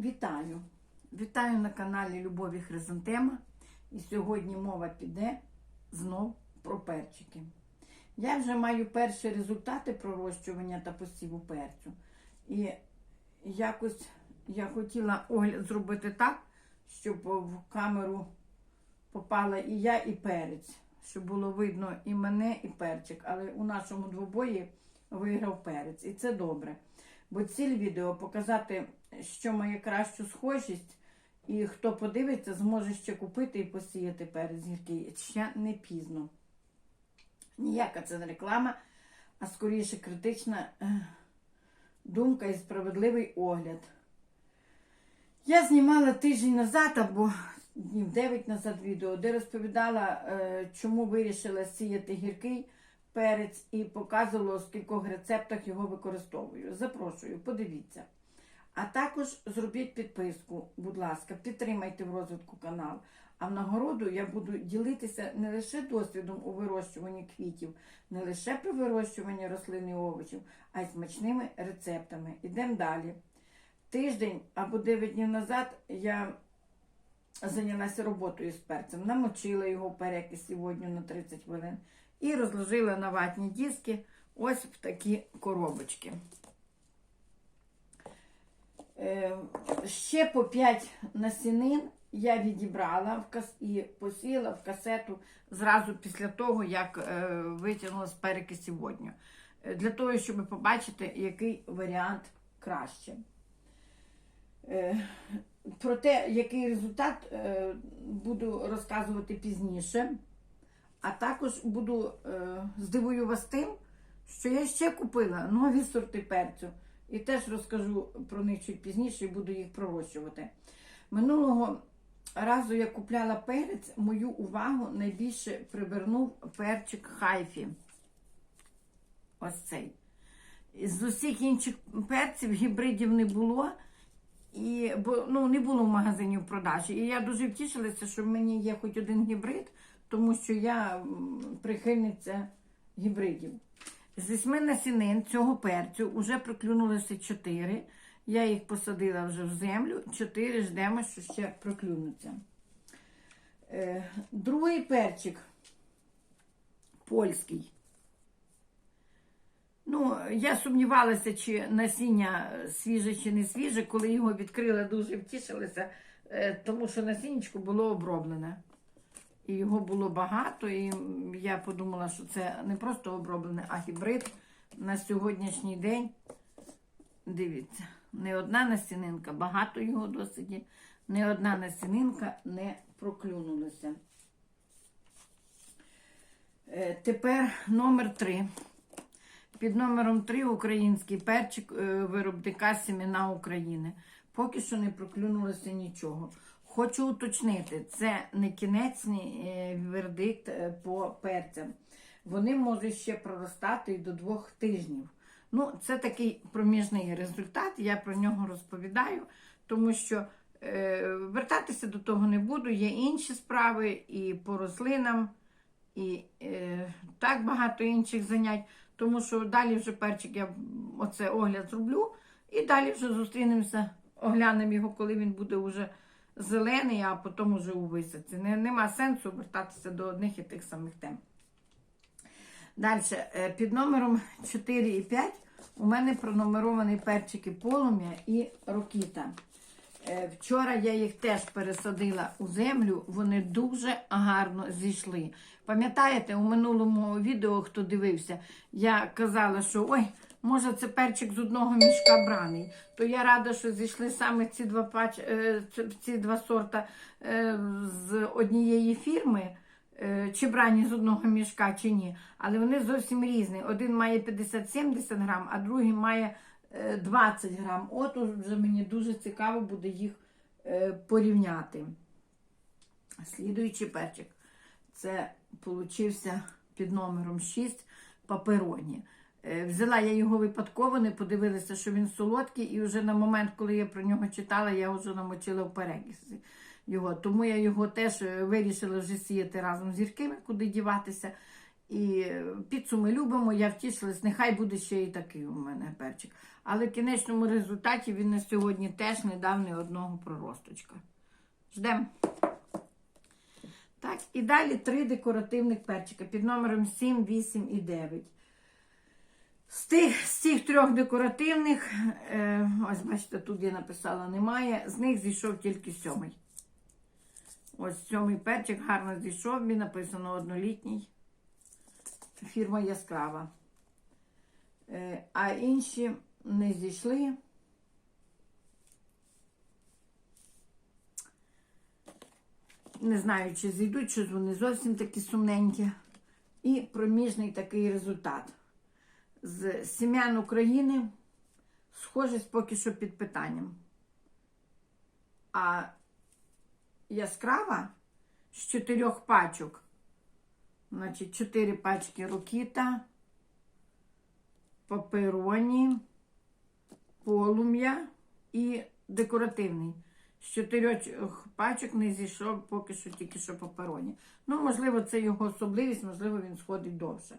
Вітаю! Вітаю на каналі Любові Хризантема. І сьогодні мова піде знов про перчики. Я вже маю перші результати пророщування та посіву перцю. І якось я хотіла огляд зробити так, щоб в камеру попала і я, і перець, щоб було видно і мене, і перчик. Але у нашому двобої виграв перець. І це добре. Бо ціль відео показати, що має кращу схожість, і хто подивиться, зможе ще купити і посіяти перець гіркий. Ще не пізно. Ніяка це не реклама, а скоріше критична е, думка і справедливий огляд. Я знімала тиждень назад або днів 9 назад відео, де розповідала, е, чому вирішила сіяти гіркий перець і показувала, у скількох рецептах його використовую. Запрошую, подивіться. А також зробіть підписку, будь ласка, підтримайте в розвитку канал. А в нагороду я буду ділитися не лише досвідом у вирощуванні квітів, не лише при вирощуванні рослин і овочів, а й смачними рецептами. Ідемо далі. Тиждень або 9 днів назад я зайнялася роботою з перцем, намочила його в перекисі водню на 30 хвилин і розложила на ватні диски ось в такі коробочки. Е, Ще по 5 насінин я відібрала і посіяла в касету зразу після того, як е, витягнула з перекисі водню. Е, Для того, щоб побачити, який варіант краще. Про те, який результат буду розказувати пізніше. А також буду е, здивую вас тим, що я ще купила нові сорти перцю. І теж розкажу про них чуть пізніше і буду їх пророщувати. Минулого разу я купляла перець, мою увагу найбільше привернув перчик хайфі. Ось цей. З усіх інших перців гібридів не було. І, бо ну, не було в магазині в продажі. І я дуже втішилася, що в мені є хоч один гібрид, тому що я прихильниця гібридів. З вісьми насінин цього перцю вже проклюнулося чотири. Я їх посадила вже в землю, чотири ждемо, що ще проклюнуться. Е, другий перчик польський. Ну, я сумнівалася, чи насіння свіже чи не свіже, коли його відкрила, дуже втішилася, е, тому що насіннячко було оброблене. І його було багато, і я подумала, що це не просто оброблене, а гібрид на сьогоднішній день. Дивіться, не одна насінинка, багато його досить, не одна насінинка не проклюнулася. Е, Тепер номер три. Під номером 3 український перчик е, виробника Сімена України. Поки що не проклюнулося нічого. Хочу уточнити, це не кінечний е, вердикт е, по перцям. Вони можуть ще проростати до двох тижнів. Ну, це такий проміжний результат, я про нього розповідаю, тому що е, вертатися до того не буду. Є інші справи і по рослинам, і е, так багато інших занять. Тому що далі вже перчик я оце огляд зроблю, і далі вже зустрінемося, оглянемо його, коли він буде вже зелений, а потім вже у висадці. Не, нема сенсу вертатися до одних і тих самих тем. Далі, е, під номером 4 і 5 у мене пронумеровані перчики полум'я і рокіта. Е, Вчора я їх теж пересадила у землю, вони дуже гарно зійшли. Пам'ятаєте, у минулому відео, хто дивився, я казала, що ой, може це перчик з одного мішка браний. То я рада, що зійшли саме ці два пач, е, ці- два сорта е, з однієї фірми. Е, Чи брані з одного мішка, чи ні. Але вони зовсім різні. Один має 50-70 грам, а другий має е, 20 грам. От вже мені дуже цікаво буде їх порівняти. Слідуючий перчик. Це получився під номером 6 папероні. Е, Взяла я його випадково, не подивилася, що він солодкий, і вже на момент, коли я про нього читала, я вже намочила в перекисі його. Тому я його теж е, вирішила вже сіяти разом з гіркими, куди діватися. І е, піцу ми любимо, я втішилась, нехай буде ще і такий у мене перчик. Але в кінечному результаті він на сьогодні теж не дав ні одного проросточка. Ждемо. Так, і далі три декоративних перчика під номером 7, 8 і 9. З тих, з цих трьох декоративних, е, ось бачите, тут я написала немає, з них зійшов тільки сьомий. Ось сьомий перчик гарно зійшов, мені написано однолітній. Фірма яскрава. Е, а інші не зійшли. Не знаю, чи зійдуть, чи вони зовсім такі сумненькі. І проміжний такий результат. З сім'ян України схожість поки що під питанням. А яскрава з чотирьох пачок. Значить, чотири пачки рукіта, папероні, полум'я і декоративний. З чотирьох пачок не зійшов поки що тільки що папероні. Ну, можливо, це його особливість, можливо, він сходить довше.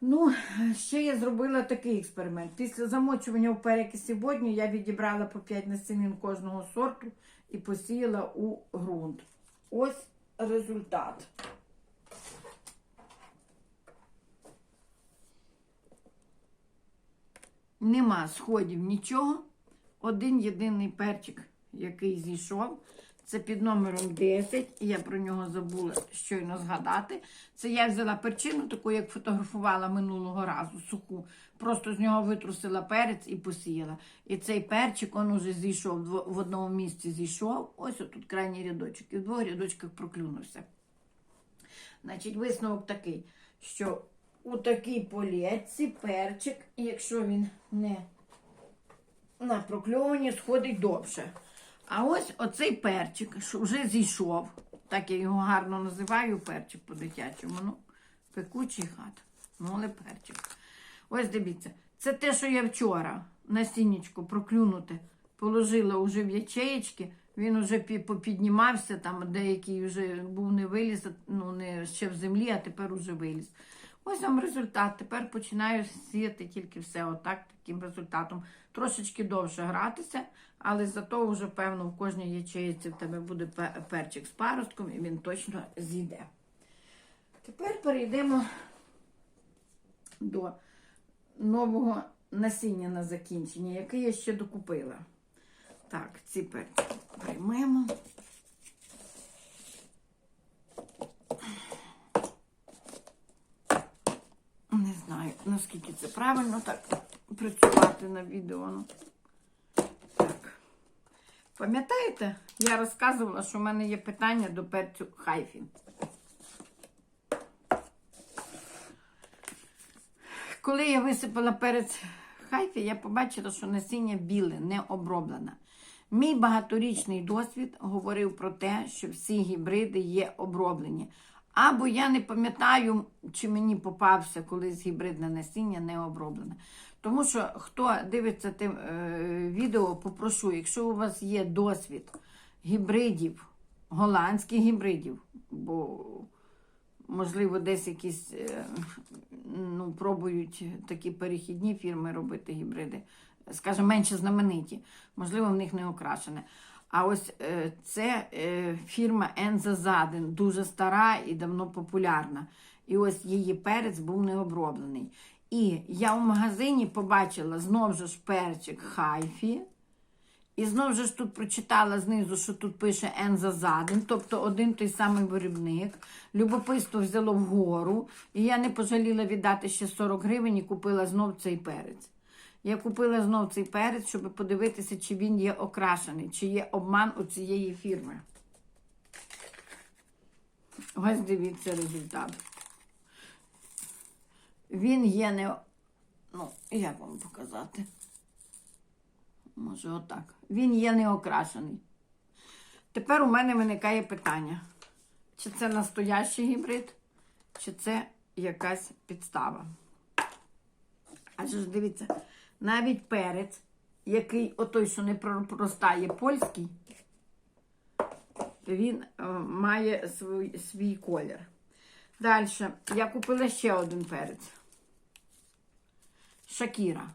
Ну, ще я зробила такий експеримент. Після замочування в перекисі водню я відібрала по 5 насінин кожного сорту і посіяла у ґрунт. Ось результат. Нема сходів нічого. Один єдиний перчик, який зійшов, це під номером 10. Я про нього забула щойно згадати. Це я взяла перчину, таку, як фотографувала минулого разу, суху. Просто з нього витрусила перець і посіяла. І цей перчик он уже зійшов, в одному місці зійшов. Ось отут крайній рядочок. І в двох рядочках проклюнувся. Значить, висновок такий, що у такій полєтці перчик, якщо він не на прокльовані, сходить довше. А ось оцей перчик, що вже зійшов, так я його гарно називаю, перчик по-дитячому. Ну, пекучий хат. Ну, але перчик. Ось дивіться, це те, що я вчора на сінечку проклюнути, положила уже в ячеєчки, він вже пі- попіднімався, там деякий вже був не виліз, ну не ще в землі, а тепер уже виліз. Ось вам результат. Тепер починаю сіяти тільки все отак, таким результатом. Трошечки довше гратися, але зато вже, певно, в кожній ячеїці в тебе буде перчик з паростком і він точно зійде. Тепер перейдемо до нового насіння на закінчення, яке я ще докупила. Так, ці перчики приймемо. Не знаю, наскільки це правильно так працювати на відео. Ну. Так. Пам'ятаєте, я розказувала, що в мене є питання до перцю хайфі. Коли я висипала перець хайфі, я побачила, що насіння біле, не оброблене. Мій багаторічний досвід говорив про те, що всі гібриди є оброблені. Або я не пам'ятаю, чи мені попався колись гібридне насіння не оброблене. Тому що хто дивиться те е, відео, попрошу, якщо у вас є досвід гібридів, голландських гібридів, бо можливо, десь якісь е, ну, пробують такі перехідні фірми робити гібриди, скажімо, менше знамениті, можливо, в них не окрашене. А ось е, це е, фірма Енза Заден, дуже стара і давно популярна. І ось її перець був не оброблений. І я в магазині побачила знов же ж перчик хайфі. І знову ж тут прочитала знизу, що тут пише Енза Заден, тобто один той самий виробник. Любопитство взяло вгору, і я не пожаліла віддати ще 40 гривень і купила знов цей перець. Я купила знов цей перець, щоб подивитися, чи він є окрашений, чи є обман у цієї фірми. Ось дивіться результат. Він є не. Ну, як вам показати? Може, отак. Він є не окрашений. Тепер у мене виникає питання: чи це настоящий гібрид, чи це якась підстава. Адже ж дивіться, навіть перець, який отой, що не проростає польський, він е, має свій, свій колір. Далі, я купила ще один перець. Шакіра.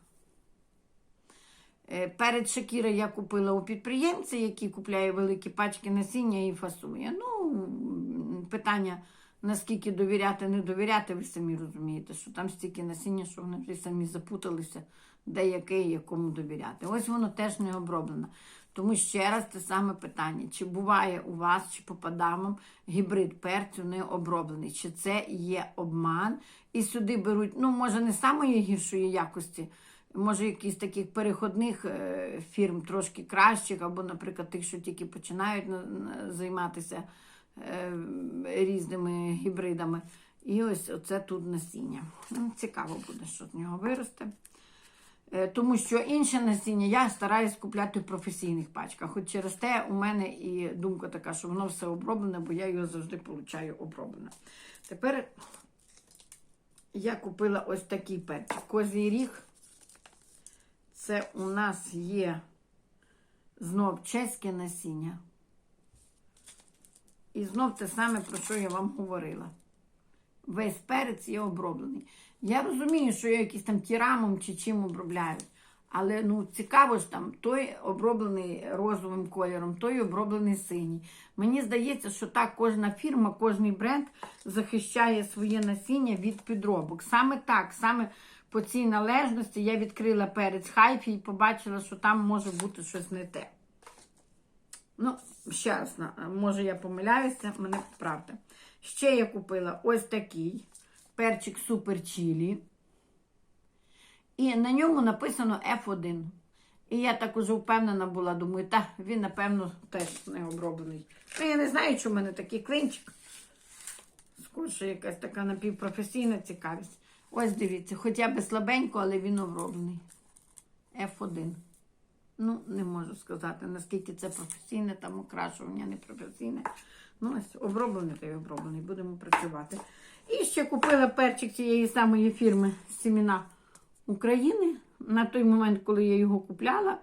Е, Перед Шакіра я купила у підприємця, який купляє великі пачки насіння і фасує. Ну, питання, наскільки довіряти, не довіряти, ви самі розумієте, що там стільки насіння, що вони вже самі запуталися, де яке і якому довіряти. Ось воно теж не оброблено. Тому ще раз те саме питання: чи буває у вас, чи попадав вам гібрид перцю не оброблений, чи це є обман, і сюди беруть, ну, може, не самої гіршої якості, може, якісь таких переходних е, фірм трошки кращих, або, наприклад, тих, що тільки починають на- на- займатися різними гібридами. І ось оце тут насіння. Ну, Цікаво буде, що з нього виросте. Е, Тому що інше насіння я стараюсь купляти в професійних пачках. Хоч через те у мене і думка така, що воно все оброблене, бо я його завжди получаю оброблене. Тепер я купила ось такий перчик. Козій ріг. Це у нас є знов чеське насіння. І знов те саме, про що я вам говорила. Весь перець є оброблений. Я розумію, що його якийсь там тірамом чи чим обробляють. Але ну цікаво ж там, той оброблений розовим кольором, той оброблений синій. Мені здається, що так кожна фірма, кожний бренд захищає своє насіння від підробок. Саме так, саме по цій належності я відкрила перець хайфі і побачила, що там може бути щось не те. Ну, ще раз, може я помиляюся, мене поправте. Ще я купила ось такий перчик супер чілі. І на ньому написано F1. І я так уже впевнена була, думаю, та він, напевно, теж не оброблений. Ну, я не знаю, що в мене такий клинчик. Скорше якась така напівпрофесійна цікавість. Ось дивіться, хоча б слабенько, але він оброблений. F1. Ну, не можу сказати, наскільки це професійне, там окрашування не професійне. Ну, ось оброблений та й оброблений. Будемо працювати. І ще купила перчик цієї самої фірми Сіміна України. На той момент, коли я його купляла,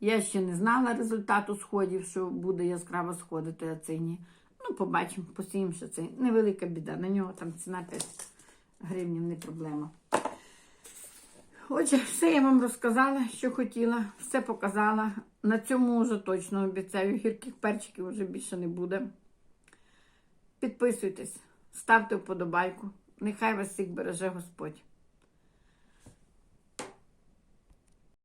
я ще не знала результату сходів, що буде яскраво сходити, а це ні. Ну, побачимо, посіємо, що це невелика біда. На нього там ціна 5 гривнів, не проблема. Отже, все я вам розказала, що хотіла, все показала. На цьому вже точно обіцяю, гірких перчиків вже більше не буде. Підписуйтесь, ставте вподобайку. Нехай вас всіх береже Господь.